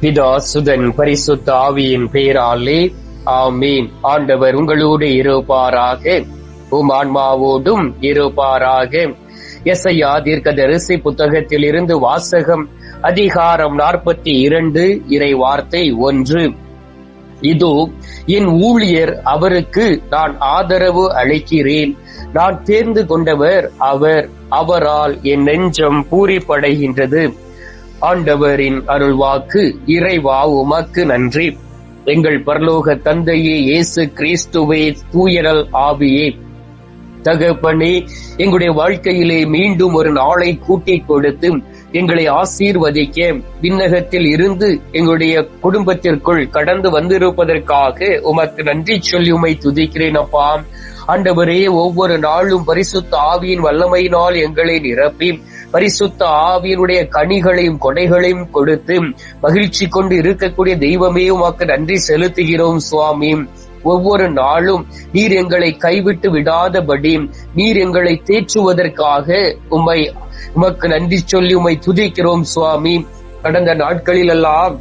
பிதா சுதன் பரிசுத்த ஆவியின் பெயராலே ஆமீன். ஆண்டவர் உங்களோடு இருப்பாராக. உம் ஆன்மாவோடும் இருப்பாராக. எஸ்ஐயா தீர்க்கதரிசி புத்தகத்தில் இருந்து வாசகம் அதிகாரம் நாற்பத்தி இரண்டு இறை வார்த்தை ஒன்று. இதோ என் ஊழியர் அவருக்கு நான் ஆதரவு அளிக்கிறேன். நான் தேர்ந்து கொண்டவர் அவர் அவரால் என் நெஞ்சம் பூரிப்படைகின்றது. ஆண்டவரின் அருள்வாக்கு இறைவா உமக்கு நன்றி. எங்கள் பரலோக தந்தையே இயேசு கிறிஸ்துவே தூயரல் ஆவியே. தகப்பனே எங்களுடைய வாழ்க்கையிலே மீண்டும் ஒரு நாளை கூட்டிக் கொடுத்து எங்களை ஆசீர்வதிக்க விண்ணகத்தில் இருந்து எங்களுடைய குடும்பத்திற்குள் கடந்து வந்திருப்பதற்காக உமக்கு நன்றி சொல்லி உமை துதிக்கிறேன் அப்பா. ஆண்டவரே ஒவ்வொரு நாளும் பரிசுத்த ஆவியின் வல்லமையினால் எங்களை நிரப்பி பரிசுத்த ஆவியினுடைய கனிகளையும் கொடைகளையும் கொடுத்து மகிழ்ச்சி கொண்டு இருக்கக்கூடிய தெய்வமே உமாக்கு நன்றி செலுத்துகிறோம் சுவாமி. ஒவ்வொரு நாளும் நீர் எங்களை கைவிட்டு விடாதபடி நீர் எங்களை தேற்றுவதற்காக உம்மை உமக்கு நன்றி சொல்லி உம்மை துதிக்கிறோம் சுவாமி. கடந்த நாட்களில் எல்லாம்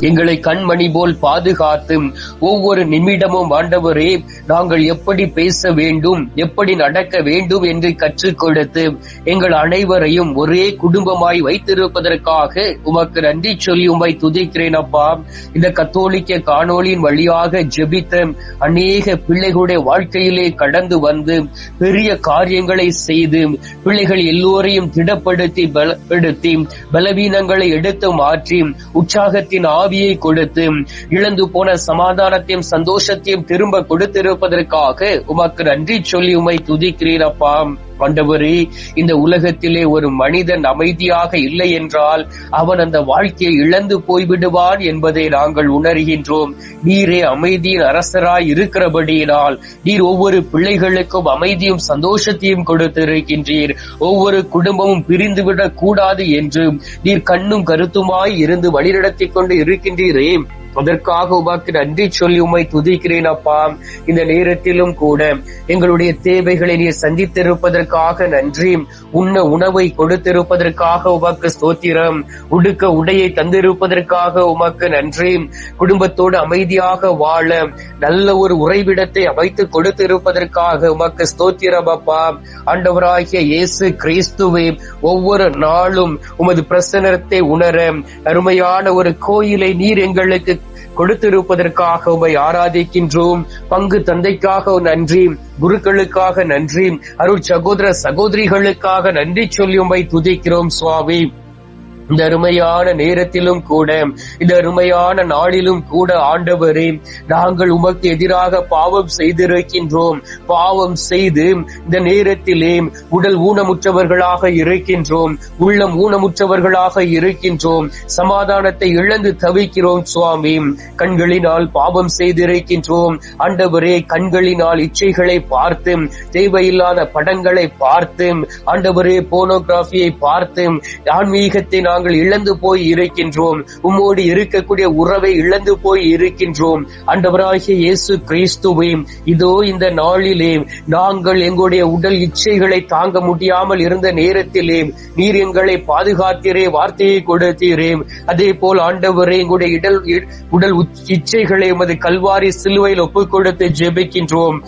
எங்களை கண்மணி போல் பாதுகாத்து ஒவ்வொரு நிமிடமும் ஆண்டவரே நாங்கள் எப்படி பேச வேண்டும் எப்படி நடக்க வேண்டும் என்று கற்றுக் கொடுத்து எங்கள் அனைவரையும் ஒரே குடும்பமாய் வைத்திருப்பதற்காக உமக்கு நன்றி சொல்லி உமை துதிக்கிறேன் அப்பா. இந்த கத்தோலிக்க காணொலியின் வழியாக ஜெபித்த அநேக பிள்ளைகளுடைய வாழ்க்கையிலே கடந்து வந்து பெரிய காரியங்களை செய்து பிள்ளைகள் எல்லோரையும் திடப்படுத்தி பலப்படுத்தி பலவீனங்களை எடுத்து மாற்றி உற்சாகத்தின் ஆவியை கொடுத்து இழந்து போன சமாதானத்தையும் சந்தோஷத்தையும் திரும்ப கொடுத்திருப்பதற்காக உமக்கு நன்றி சொல்லி உமை துதிக்கிறீரப்பா ஆண்டவரே இந்த உலகத்திலே ஒரு மனிதன் அமைதியாக இல்லை என்றால் அவன் அந்த வாழ்க்கையை இழந்து போய்விடுவான் என்பதை நாங்கள் உணர்கின்றோம். நீரே அமைதியின் அரசராய் இருக்கிறபடியினால் நீர் ஒவ்வொரு பிள்ளைகளுக்கும் அமைதியும் சந்தோஷத்தையும் கொடுத்திருக்கின்றீர். ஒவ்வொரு குடும்பமும் பிரிந்துவிடக் கூடாது என்று நீர் கண்ணும் கருத்துமாய் இருந்து வழிநடத்திக் கொண்டு இருக்கின்றீரே. அதற்காக உமாக்கு நன்றி சொல்லி உம்மை துதிக்கிறேன் அப்பா. இந்த நேரத்திலும் கூட எங்களுடைய தேவைகளை நீர் சந்தித்திருப்பதற்காக நன்றி. உண்ண உணவை கொடுத்திருப்பதற்காக உமக்கு ஸ்தோத்திரம். உடுக்க உடையை தந்திருப்பதற்காக உமக்கு நன்றி. குடும்பத்தோடு அமைதியாக வாழ நல்ல ஒரு உறைவிடத்தை அமைத்து கொடுத்திருப்பதற்காக உமக்கு ஸ்தோத்திரம் அப்பா. ஆண்டவராகிய இயேசு கிறிஸ்துவே ஒவ்வொரு நாளும் உமது பிரசனத்தை உணர அருமையான ஒரு கோயிலை நீர் எங்களுக்கு கொடுத்திருப்பதற்காக உமை ஆராதிக்கின்றோம். பங்கு தந்தைக்காக நன்றி. குருக்களுக்காக நன்றி. அருள் சகோதர சகோதரிகளுக்காக நன்றி சொல்லி உமை துதிக்கிறோம் சுவாமி. இந்த அருமையான நேரத்திலும் கூட இந்த அருமையான நாளிலும் கூட ஆண்டவரே நாங்கள் உமக்கு எதிராக பாவம் செய்திருக்கின்றோம். பாவம் செய்து இந்த நேரத்திலே உடல் ஊனமுற்றவர்களாக இருக்கின்றோம். உள்ளம் ஊனமுற்றவர்களாக இருக்கின்றோம். சமாதானத்தை இழந்து தவிக்கிறோம் சுவாமி. கண்களினால் பாவம் செய்திருக்கின்றோம். ஆண்டவரே கண்களினால் இச்சைகளை பார்த்து தேவையில்லாத படங்களை பார்த்து ஆண்டவரே போனோகிராபியை பார்த்து ஆன்மீகத்தை நாங்கள் நாங்கள் இழந்து போய் இருக்கின்றோம். உம்மோடு இருக்கக்கூடிய உறவை இழந்து போய் இருக்கின்றோம். அண்டவராகிய இயேசு கிறிஸ்துவே இதோ இந்த நாளிலே நாங்கள் எங்களுடைய உடல் இச்சைகளை தாங்க முடியாமல் இருந்த நேரத்திலே நீர் எங்களை பாதுகாத்தீரே வார்த்தையை கொடுத்தீரே. அதே போல் ஆண்டவரே எங்களுடைய இடல் உடல் இச்சைகளை உமது கல்வாரி சிலுவையில் ஒப்புக் கொடுத்து ஜெபிக்கின்றோம்.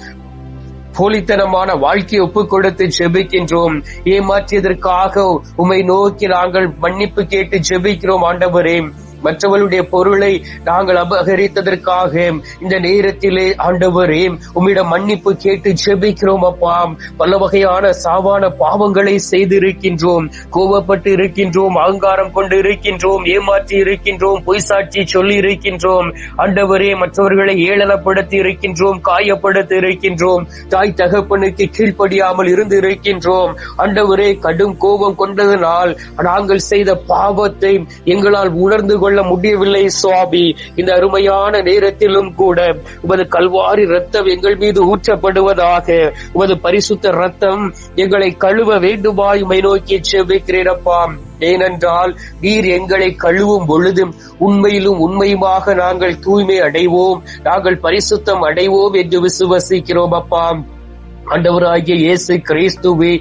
போலித்தனமான வாழ்க்கையை ஒப்புக் கொடுத்து ஜெபிக்கின்றோம். ஏமாற்றியதற்காக உமை நோக்கி நாங்கள் மன்னிப்பு கேட்டு ஜெபிக்கிறோம் ஆண்டவரே. மற்றவர்களுடைய பொருளை நாங்கள் அபகரித்ததற்காக இந்த நேரத்திலே ஆண்டவரே உம்மிடம் மன்னிப்பு கேட்டு ஜெபிக்கிறோம் அப்பா. பல வகையான சாவான பாவங்களை செய்திருக்கின்றோம். கோபப்பட்டு இருக்கின்றோம் அகங்காரம் கொண்டு இருக்கின்றோம் ஏமாற்றி இருக்கின்றோம் பொய் சாட்சி சொல்லி இருக்கின்றோம். ஆண்டவரே மற்றவர்களை ஏளனப்படுத்தி இருக்கின்றோம் காயப்படுத்தி இருக்கின்றோம். தாய் தகப்பனுக்கு கீழ்ப்படியாமல் இருந்து இருக்கின்றோம். ஆண்டவரே கடும் கோபம் கொண்டதனால் நாங்கள் செய்த பாவத்தை எங்களால் உணர்ந்து கொள்ள கொள்ள முடியவில்லை சுவாமி. இந்த அருமையான நேரத்திலும் கூட உமது கல்வாரி ரத்தம் எங்கள் மீது ஊற்றப்படுவதாக உமது பரிசுத்த ரத்தம் எங்களை கழுவ வேண்டுமாய் உமை நோக்கி செபிக்கிறேனப்பா ஏனென்றால் நீர் எங்களை கழுவும் பொழுதும் உண்மையிலும் உண்மையுமாக நாங்கள் தூய்மை அடைவோம் நாங்கள் பரிசுத்தம் அடைவோம் என்று விசுவசிக்கிறோம் அப்பா. ஆண்டவராகிய இயேசு கிறிஸ்துவே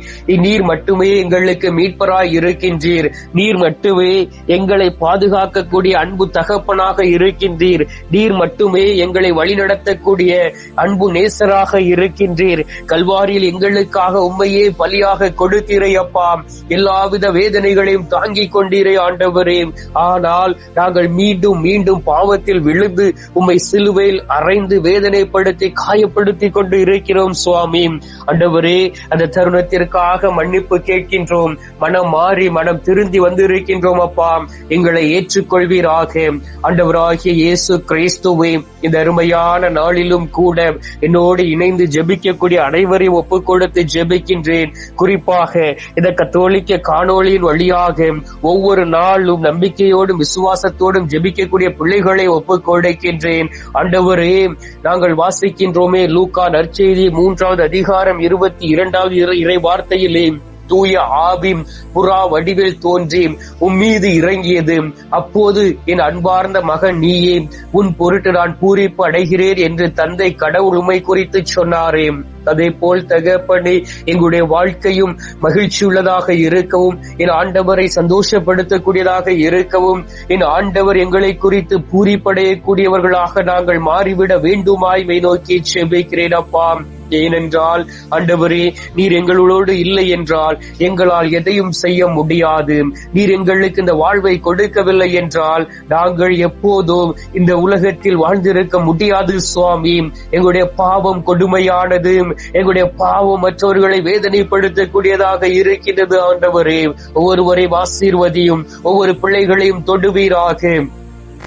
நீர் மட்டுமே எங்களுக்கு மீட்பராய் இருக்கின்றீர். நீர் மட்டுமே எங்களை பாதுகாக்கக்கூடிய அன்பு தகப்பனாக இருக்கின்றீர். நீர் மட்டுமே எங்களை வழிநடத்தக்கூடிய அன்பு நேசராக இருக்கின்றீர். கல்வாரியில் எங்களுக்காக உண்மையே பலியாக கொடுத்தீரை அப்பா. எல்லாவித வேதனைகளையும் தாங்கிக் கொண்டீரே ஆண்டவரே. ஆனால் நாங்கள் மீண்டும் மீண்டும் பாவத்தில் விழுந்து உம்மை சிலுவையில் அரைந்து வேதனைப்படுத்தி காயப்படுத்தி கொண்டு இருக்கிறோம் சுவாமி. அண்டவரே அந்த தருணத்திற்காக மன்னிப்பு கேட்கின்றோம். மனம் மாறி மனம் திருந்தி வந்திருக்கின்றோம் அப்பா. எங்களை ஏற்றுக்கொள்வீராக. ஆண்டவராகிய இயேசு கிறிஸ்துவை இந்த அருமையான நாளிலும் கூட என்னோடு இணைந்து ஜெபிக்கக்கூடிய அனைவரையும் ஒப்புக் கொடுத்து ஜெபிக்கின்றேன். குறிப்பாக இந்த கத்தோலிக்க காணொளியின் வழியாக ஒவ்வொரு நாளும் நம்பிக்கையோடும் விசுவாசத்தோடும் ஜெபிக்கக்கூடிய பிள்ளைகளை ஒப்புக் கொடுக்கின்றேன் ஆண்டவரே நாங்கள் வாசிக்கின்றோமே லூக்கா நற்செய்தி மூன்றாவது அதிக அதிகாரம் இருபத்தி இரண்டாவது இறை- வார்த்தையிலே தூய ஆவிம் புறா வடிவில் தோன்றி உம்மீது இறங்கியது. அப்போது என் அன்பார்ந்த மகன் நீயே உன் பொருட்டு நான் பூரிப்பு அடைகிறேன் என்று தந்தை கடவுள் உம்மை குறித்து சொன்னாரே. அதே போல் தகப்பனே எங்களுடைய வாழ்க்கையும் மகிழ்ச்சி உள்ளதாக இருக்கவும் என் ஆண்டவரை சந்தோஷப்படுத்தக்கூடியதாக இருக்கவும் என் ஆண்டவர் எங்களை குறித்து பூரிப்படையக்கூடியவர்களாக நாங்கள் மாறிவிட வேண்டுமாய் மை நோக்கி செபிக்கிறேன் அப்பா. ஏனென்றால் ஆண்டவரே நீர் எங்களோடு இல்லை என்றால் எங்களால் எதையும் செய்ய முடியாது. நீர் எங்களுக்கு இந்த வாழ்வை கொடுக்கவில்லை என்றால் நாங்கள் எப்போதும் இந்த உலகத்தில் வாழ்ந்திருக்க முடியாது சுவாமி. எங்களுடைய பாவம் கொடுமையானது. எங்களுடைய பாவம் மற்றவர்களை வேதனைப்படுத்தக்கூடியதாக இருக்கின்றது ஆண்டவரே. ஒவ்வொருவரையும் ஆசீர்வதியும் ஒவ்வொரு பிள்ளைகளையும் தொடுவீராக.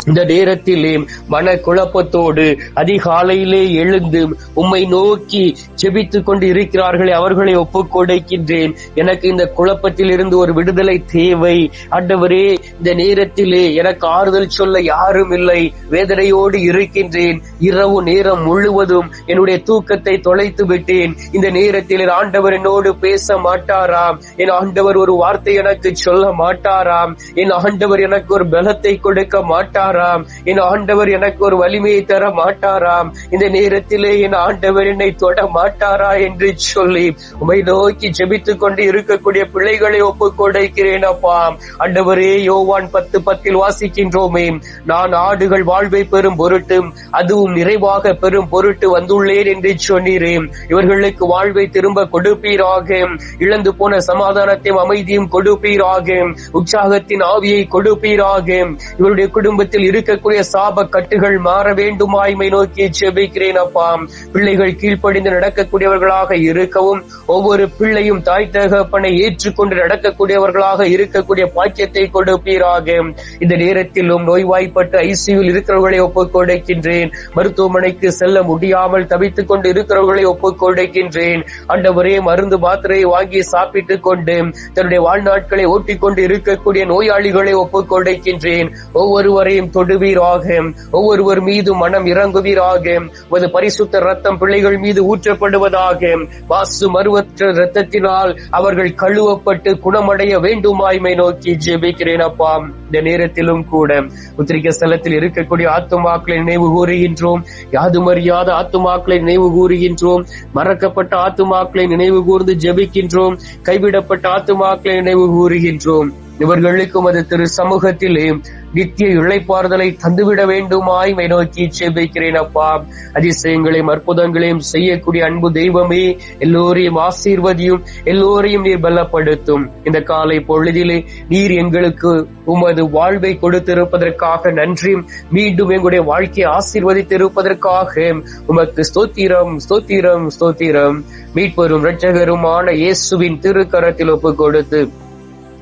இந்த நேரத்திலே மன குழப்பத்தோடு அதிகாலையிலே எழுந்து உம்மை நோக்கி செபித்துக் கொண்டு இருக்கிறார்களே அவர்களை ஒப்புக் கொடுக்கின்றேன். எனக்கு இந்த குழப்பத்தில் இருந்து ஒரு விடுதலை தேவை. அண்டவரே இந்த நேரத்திலே எனக்கு ஆறுதல் சொல்ல யாரும் இல்லை. வேதனையோடு இருக்கின்றேன். இரவு நேரம் முழுவதும் என்னுடைய தூக்கத்தை தொலைத்து விட்டேன். இந்த நேரத்தில் ஆண்டவர் என்னோடு பேச மாட்டாராம். என் ஆண்டவர் ஒரு வார்த்தை எனக்கு சொல்ல மாட்டாராம். என் ஆண்டவர் எனக்கு ஒரு பலத்தை கொடுக்க மாட்டார் மாட்டாராம். என் ஆண்டவர் எனக்கு ஒரு வலிமையை தர மாட்டாராம். இந்த நேரத்திலே என் ஆண்டவர் என்னை தொட மாட்டாரா என்று சொல்லி உமை நோக்கி ஜெபித்துக் கொண்டு இருக்கக்கூடிய பிள்ளைகளை ஒப்புக் கொடுக்கிறேன் அப்பா. ஆண்டவரே யோவான் பத்து பத்தில் வாசிக்கின்றோமே. நான் ஆடுகள் வாழ்வை பெறும் பொருட்டு அதுவும் நிறைவாக பெறும் பொருட்டு வந்துள்ளேன் என்று சொன்னீரேன். இவர்களுக்கு வாழ்வை திரும்ப கொடுப்பீராக. இழந்து போன சமாதானத்தையும் அமைதியும் கொடுப்பீராக. உற்சாகத்தின் ஆவியை கொடுப்பீராக. இவருடைய குடும்பத்தில் இருக்கக்கூடிய சாப கட்டுகள் மாற வேண்டுமாய்மை நோக்கி செபிக்கிறேன் அப்பா. பிள்ளைகள் கீழ்ப்படிந்து நடக்கக்கூடியவர்களாக இருக்கவும் ஒவ்வொரு பிள்ளையும் தாய் தகப்பனை ஏற்றுக்கொண்டு நடக்கக்கூடியவர்களாக இருக்கக்கூடிய பாக்கியத்தை கொடுப்பீராக. இந்த நேரத்திலும் நோய்வாய்ப்பட்டு ஐசியூவில் இருக்கிறவர்களை ஒப்புக் கொடுக்கின்றேன். மருத்துவமனைக்கு செல்ல முடியாமல் தவித்துக் கொண்டு இருக்கிறவர்களை ஒப்புக் கொடுக்கின்றேன். ஆண்டவரே மருந்து மாத்திரையை வாங்கி சாப்பிட்டுக் கொண்டு தன்னுடைய வாழ்நாட்களை ஓட்டிக்கொண்டு இருக்கக்கூடிய நோயாளிகளை ஒப்புக் கொடுக்கின்றேன். ஒவ்வொருவரையும் தொடுவீராக. ஒவ்வொருவர் மீது மனம் இறங்குவீராக. உமது பரிசுத்த ரத்தம் பிள்ளைகள் மீது ஊற்றப்படுவதாக. வாசு மருவற்ற ரத்தத்தினால் அவர்கள் கழுவப்பட்டு குணமடைய வேண்டுமாய்மை நோக்கி ஜெபிக்கிறேன் அப்பா. இந்த நேரத்திலும் கூட உத்திரிக்க ஸ்தலத்தில் இருக்கக்கூடிய ஆத்துமாக்களை நினைவு கூறுகின்றோம். யாதுமறியாத ஆத்துமாக்களை நினைவு கூறுகின்றோம். மறக்கப்பட்ட ஆத்துமாக்களை நினைவு கூர்ந்து ஜெபிக்கின்றோம். கைவிடப்பட்ட ஆத்துமாக்களை நினைவு கூறுகின்றோம். இவர்களுக்கும் அது திரு சமூகத்திலே நித்திய இழைப்பாறுதலை தந்துவிட வேண்டுமாய் மை நோக்கி செபிக்கிறேன் அப்பா. அதிசயங்களையும் அற்புதங்களையும் செய்யக்கூடிய அன்பு தெய்வமே எல்லோரையும் ஆசீர்வதியும் எல்லோரையும் நீர் பலப்படுத்தும். இந்த காலை பொழுதிலே நீர் எங்களுக்கு உமது வாழ்வை கொடுத்திருப்பதற்காக நன்றி. மீண்டும் எங்களுடைய வாழ்க்கையை ஆசீர்வதித்திருப்பதற்காக உமக்கு ஸ்தோத்திரம் ஸ்தோத்திரம் ஸ்தோத்திரம். மீட்பெரும் இரட்சகருமான இயேசுவின் திருக்கரத்தில் ஒப்பு கொடுத்து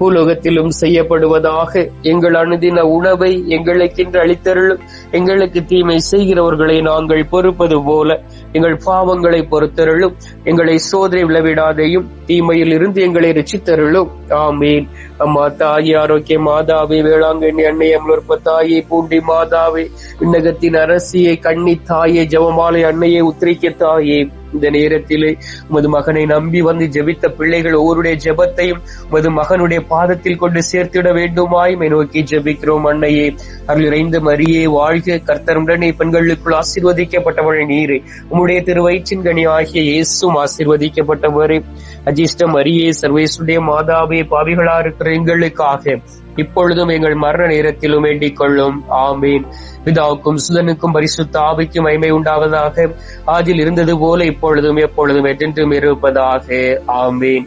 பூலோகத்திலும் செய்யப்படுவதாக எங்கள் அனுதின உணவை எங்களுக்கென்று அளித்தருளும் எங்களுக்கு தீமை செய்கிறவர்களை நாங்கள் பொறுப்பது போல எங்கள் பாவங்களை பொறுத்தருளும் எங்களை சோதனை விளவிடாதையும் தீமையில் இருந்து எங்களை ரசித்தருளும் ஆமீன். அம்மா தாயி ஆரோக்கிய மாதாவே வேளாங்கண்ணி அன்னை அமலோற்ப தாயே பூண்டி மாதாவே விண்ணகத்தின் அரசியை கண்ணி தாயே ஜெபமாலை அன்னையை உத்திரிக்க தாயே. இந்த நேரத்திலே உமது மகனை நம்பி வந்து ஜெபித்த பிள்ளைகள் ஒவ்வொருடைய ஜெபத்தையும் உமது மகனுடைய பாதத்தில் கொண்டு சேர்த்திட வேண்டுமாய் நோக்கி ஜெபிக்கிறோம் அன்னையே. அருள் இறைந்த மரியே வாழ்க கர்த்தருடனே பெண்களுக்குள் ஆசீர்வதிக்கப்பட்டவள் நீரே. உம்முடைய திருவயிற்றின் கனி ஆகிய இயேசும் ஆசீர்வதிக்கப்பட்டவரே. அஜிஷ்ட மரியே சர்வேசுடைய மாதாவே பாவிகளா இருக்கிற எங்களுக்காக. இப்பொழுதும் எங்கள் மரண நேரத்திலும் வேண்டிக் கொள்ளும். ஆமீன். பிதாவுக்கும் சுதனுக்கும் பரிசுத்த ஆவிக்கும் மைமை உண்டாவதாக. ஆதில் இருந்தது போல இப்பொழுதும் எப்பொழுதும் என்றென்றும் இருப்பதாக. ஆமீன்.